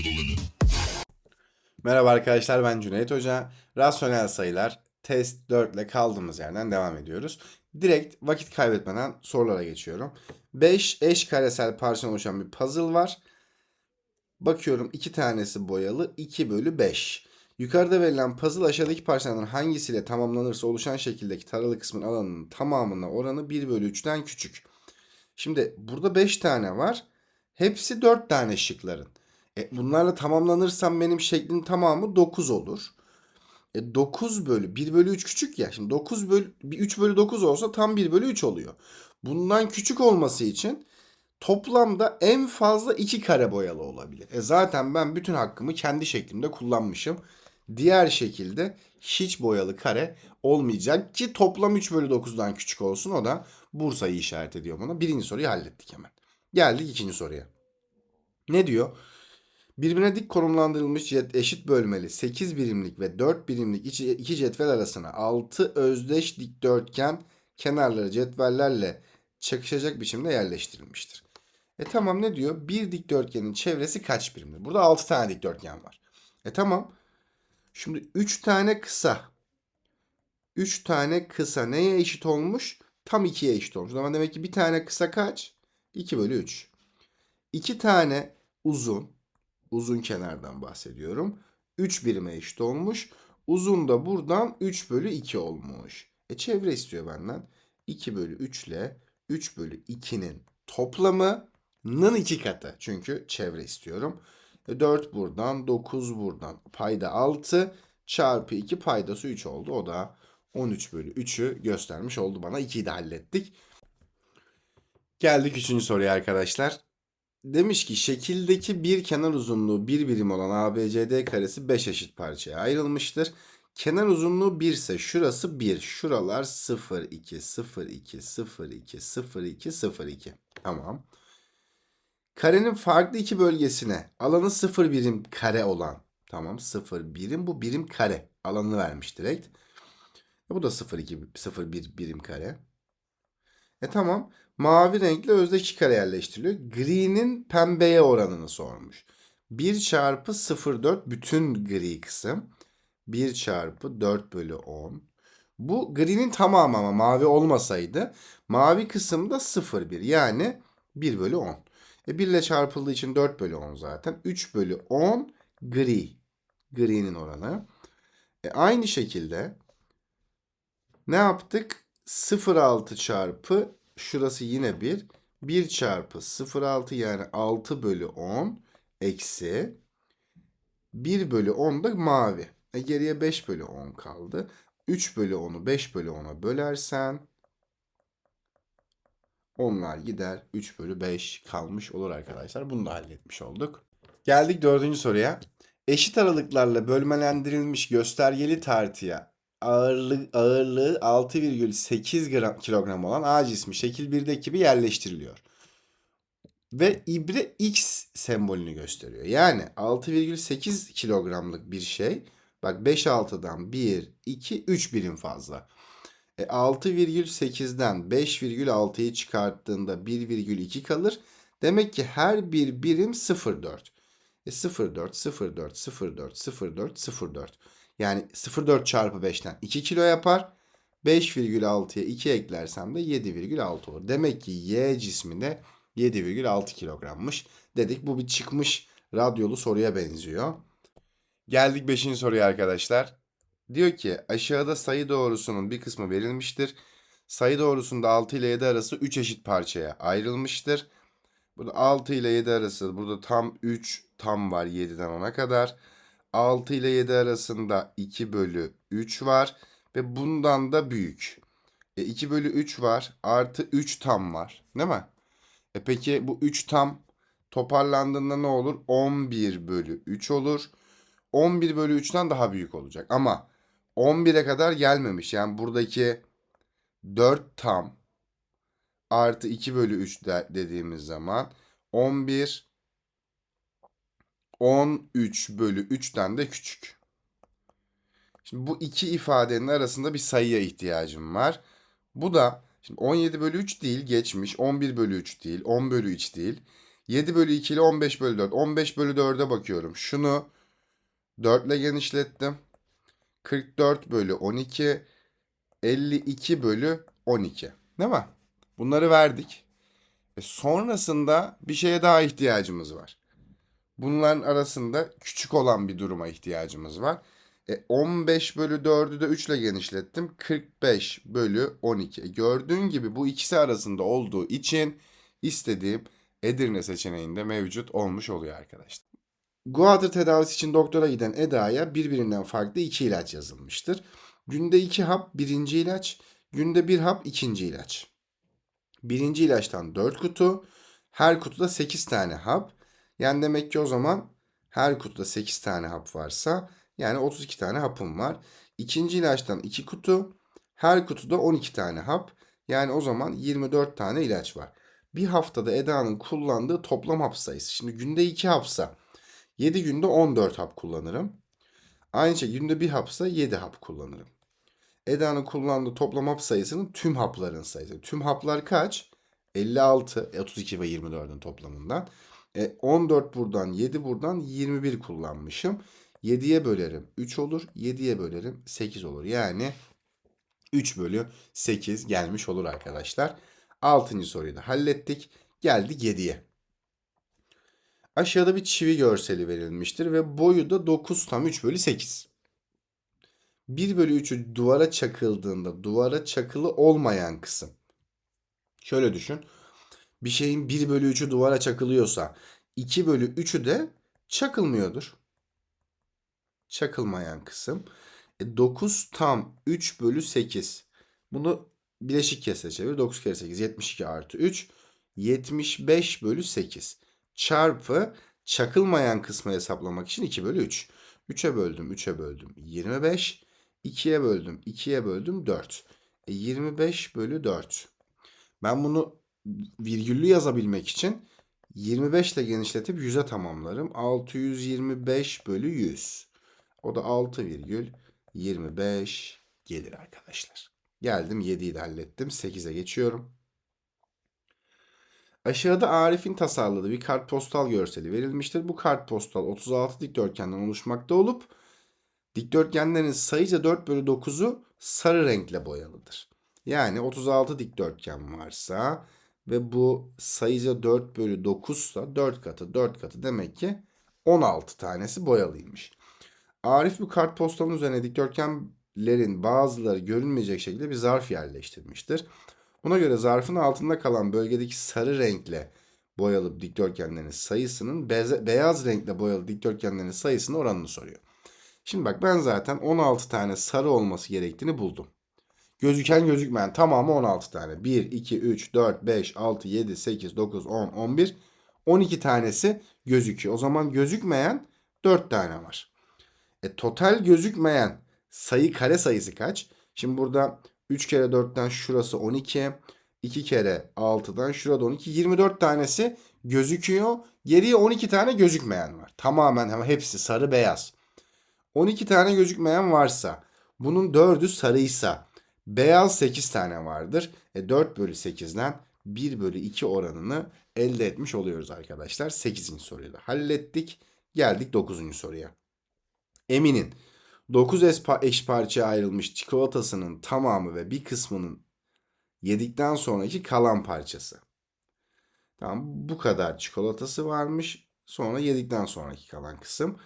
limit. Merhaba arkadaşlar ben Cüneyt Hoca. Rasyonel sayılar test 4 ile kaldığımız yerden devam ediyoruz. Direkt vakit kaybetmeden sorulara geçiyorum. 5 eş karesel parçadan oluşan bir puzzle var. Bakıyorum iki tanesi boyalı 2 bölü 5. Yukarıda verilen puzzle aşağıdaki parçalardan hangisiyle tamamlanırsa oluşan şekildeki taralı kısmın alanının tamamına oranı 1 bölü 3'ten küçük. Şimdi burada 5 tane var. Hepsi 4 tane şıkların. E, bunlarla tamamlanırsam benim şeklin tamamı 9 olur. E, 9 bölü 1 bölü 3 küçük ya. Şimdi 9 bölü 3 bölü 9 olsa tam 1 bölü 3 oluyor. Bundan küçük olması için toplamda en fazla 2 kare boyalı olabilir. E zaten ben bütün hakkımı kendi şeklimde kullanmışım. Diğer şekilde hiç boyalı kare olmayacak ki toplam 3 bölü 9'dan küçük olsun. O da Bursa'yı işaret ediyor bana. Birinci soruyu hallettik hemen. Geldik ikinci soruya. Ne diyor? Birbirine dik konumlandırılmış eşit bölmeli 8 birimlik ve 4 birimlik iki- cetvel arasına 6 özdeş dikdörtgen kenarları cetvellerle çakışacak biçimde yerleştirilmiştir. E tamam ne diyor? Bir dikdörtgenin çevresi kaç birimdir? Burada 6 tane dikdörtgen var. E tamam. Şimdi 3 tane kısa. 3 tane kısa neye eşit olmuş? Tam 2'ye eşit olmuş. Ama demek ki bir tane kısa kaç? 2 bölü 3. 2 tane uzun uzun kenardan bahsediyorum. 3 birime eşit olmuş. Uzun da buradan 3 bölü 2 olmuş. E çevre istiyor benden. 2 bölü 3 ile 3 bölü 2'nin toplamının 2 katı. Çünkü çevre istiyorum. E 4 buradan 9 buradan. Payda 6 çarpı 2 paydası 3 oldu. O da 13 bölü 3'ü göstermiş oldu bana. 2'yi de hallettik. Geldik 3. soruya arkadaşlar. Demiş ki şekildeki bir kenar uzunluğu bir birim olan ABCD karesi 5 eşit parçaya ayrılmıştır. Kenar uzunluğu 1 ise şurası 1. Şuralar 0, 2, 0, 2, 0, 2, 0, 2, 0, 2. Tamam. Karenin farklı iki bölgesine alanı 0 birim kare olan. Tamam 0 birim bu birim kare. Alanını vermiş direkt. Bu da 0, 2, 0, 1 birim kare. E tamam. Mavi renkli özdeş kare yerleştiriliyor. Gri'nin pembeye oranını sormuş. 1 çarpı 0,4 bütün gri kısım. 1 çarpı 4 bölü 10. Bu gri'nin tamamı ama mavi olmasaydı mavi kısımda 0,1 yani 1 bölü 10. E 1 ile çarpıldığı için 4 bölü 10 zaten. 3 bölü 10 gri. Gri'nin oranı. E aynı şekilde ne yaptık? 0,6 çarpı şurası yine 1. 1 çarpı 0,6 yani 6 bölü 10 eksi 1 bölü 10 da mavi. E geriye 5 bölü 10 kaldı. 3 bölü 10'u 5 bölü 10'a bölersen onlar gider. 3 bölü 5 kalmış olur arkadaşlar. Bunu da halletmiş olduk. Geldik dördüncü soruya. Eşit aralıklarla bölmelendirilmiş göstergeli tartıya ağırlığı, ağırlığı 6,8 gram, kilogram olan A cismi şekil 1'deki gibi yerleştiriliyor. Ve ibre X sembolünü gösteriyor. Yani 6,8 kilogramlık bir şey. Bak 5-6'dan 1, 2, 3 birim fazla. E 6,8'den 5,6'yı çıkarttığında 1,2 kalır. Demek ki her bir birim 0,4. E 0,4, 0,4, 0,4, 0,4, 0,4. Yani 0,4 çarpı 5'ten 2 kilo yapar. 5,6'ya 2 eklersem de 7,6 olur. Demek ki Y cisminde 7,6 kilogrammış dedik. Bu bir çıkmış radyolu soruya benziyor. Geldik 5. soruya arkadaşlar. Diyor ki aşağıda sayı doğrusunun bir kısmı verilmiştir. Sayı doğrusunda 6 ile 7 arası 3 eşit parçaya ayrılmıştır. Burada 6 ile 7 arası burada tam 3 tam var 7'den 10'a kadar. 6 ile 7 arasında 2 bölü 3 var ve bundan da büyük. E 2 bölü 3 var artı 3 tam var değil mi? E peki bu 3 tam toparlandığında ne olur? 11 bölü 3 olur. 11 bölü 3'ten daha büyük olacak ama 11'e kadar gelmemiş. Yani buradaki 4 tam artı 2 bölü 3 de- dediğimiz zaman 11 13 bölü 3'ten de küçük. Şimdi bu iki ifadenin arasında bir sayıya ihtiyacım var. Bu da şimdi 17 bölü 3 değil geçmiş. 11 bölü 3 değil. 10 bölü 3 değil. 7 bölü 2 ile 15 bölü 4. 15 bölü 4'e bakıyorum. Şunu 4 ile genişlettim. 44 bölü 12. 52 bölü 12. Değil mi? Bunları verdik. E sonrasında bir şeye daha ihtiyacımız var. Bunların arasında küçük olan bir duruma ihtiyacımız var. E 15 bölü 4'ü de 3 ile genişlettim. 45 bölü 12. E gördüğün gibi bu ikisi arasında olduğu için istediğim Edirne seçeneğinde mevcut olmuş oluyor arkadaşlar. Guatr tedavisi için doktora giden Eda'ya birbirinden farklı iki ilaç yazılmıştır. Günde iki hap birinci ilaç, günde bir hap ikinci ilaç. Birinci ilaçtan 4 kutu, her kutuda 8 tane hap. Yani demek ki o zaman her kutuda 8 tane hap varsa yani 32 tane hapım var. İkinci ilaçtan 2 kutu, her kutuda 12 tane hap. Yani o zaman 24 tane ilaç var. Bir haftada Eda'nın kullandığı toplam hap sayısı. Şimdi günde 2 hapsa 7 günde 14 hap kullanırım. Aynı şey günde bir hapsa 7 hap kullanırım. Eda'nın kullandığı toplam hap sayısının tüm hapların sayısı. Tüm haplar kaç? 56, e, 32 ve 24'ün toplamından. E, 14 buradan, 7 buradan 21 kullanmışım. 7'ye bölerim 3 olur. 7'ye bölerim 8 olur. Yani 3 bölü 8 gelmiş olur arkadaşlar. 6. soruyu da hallettik. Geldik 7'ye. Aşağıda bir çivi görseli verilmiştir ve boyu da 9 tam 3 bölü 8. 1 bölü 3'ü duvara çakıldığında duvara çakılı olmayan kısım. Şöyle düşün. Bir şeyin 1 bölü 3'ü duvara çakılıyorsa 2 bölü 3'ü de çakılmıyordur. Çakılmayan kısım. E 9 tam 3 bölü 8. Bunu bileşik kesre çevir. 9 kere 8 72 artı 3. 75 bölü 8. Çarpı çakılmayan kısmı hesaplamak için 2 bölü 3. 3'e böldüm 3'e böldüm 25. 2'ye böldüm 2'ye böldüm 4. E 25 bölü 4. Ben bunu virgüllü yazabilmek için 25 ile genişletip 100'e tamamlarım. 625 bölü 100. O da 6 virgül 25 gelir arkadaşlar. Geldim 7'yi de hallettim. 8'e geçiyorum. Aşağıda Arif'in tasarladığı bir kartpostal görseli verilmiştir. Bu kartpostal 36 dikdörtgenden oluşmakta olup dikdörtgenlerin sayıca 4 bölü 9'u sarı renkle boyalıdır. Yani 36 dikdörtgen varsa ve bu sayıca 4 bölü 9 ise 4 katı 4 katı demek ki 16 tanesi boyalıymış. Arif bu kartpostalın üzerine dikdörtgenlerin bazıları görünmeyecek şekilde bir zarf yerleştirmiştir. Buna göre zarfın altında kalan bölgedeki sarı renkle boyalı dikdörtgenlerin sayısının beyaz renkle boyalı dikdörtgenlerin sayısının oranını soruyor. Şimdi bak ben zaten 16 tane sarı olması gerektiğini buldum. Gözüken gözükmeyen tamamı 16 tane. 1, 2, 3, 4, 5, 6, 7, 8, 9, 10, 11, 12 tanesi gözüküyor. O zaman gözükmeyen 4 tane var. E, total gözükmeyen sayı kare sayısı kaç? Şimdi burada 3 kere 4'ten şurası 12. 2 kere 6'dan şurada 12. 24 tanesi gözüküyor. Geriye 12 tane gözükmeyen var. Tamamen ama hepsi sarı beyaz. 12 tane gözükmeyen varsa bunun 4'ü sarıysa beyaz 8 tane vardır. E 4 bölü 8'den 1 bölü 2 oranını elde etmiş oluyoruz arkadaşlar. 8. soruyu da hallettik. Geldik 9. soruya. Emin'in 9 eş parçaya ayrılmış çikolatasının tamamı ve bir kısmının yedikten sonraki kalan parçası. Tamam bu kadar çikolatası varmış. Sonra yedikten sonraki kalan kısım.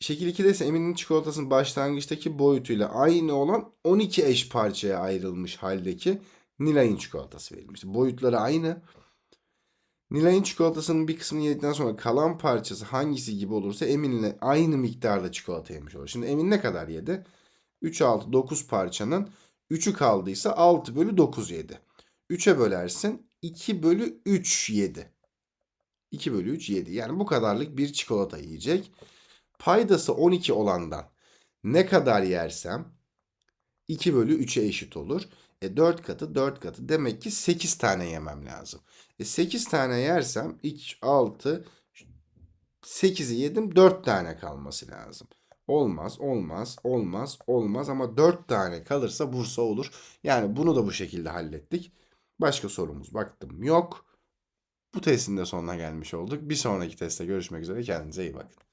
Şekil 2'de ise Emin'in çikolatasının başlangıçtaki boyutuyla aynı olan 12 eş parçaya ayrılmış haldeki Nilay'ın çikolatası verilmişti. Boyutları aynı. Nilay'ın çikolatasının bir kısmını yedikten sonra kalan parçası hangisi gibi olursa Emin'le aynı miktarda çikolata yemiş olur. Şimdi Emin ne kadar yedi? 3, 6, 9 parçanın 3'ü kaldıysa 6 bölü 9 yedi. 3'e bölersin 2 bölü 3 yedi. 2 bölü 3 yedi. Yani bu kadarlık bir çikolata yiyecek. Paydası 12 olandan ne kadar yersem 2 bölü 3'e eşit olur. E 4 katı 4 katı demek ki 8 tane yemem lazım. E 8 tane yersem 2, 6, 8'i yedim 4 tane kalması lazım. Olmaz, olmaz, olmaz, olmaz ama 4 tane kalırsa Bursa olur. Yani bunu da bu şekilde hallettik. Başka sorumuz baktım yok. Bu testin de sonuna gelmiş olduk. Bir sonraki testte görüşmek üzere. Kendinize iyi bakın.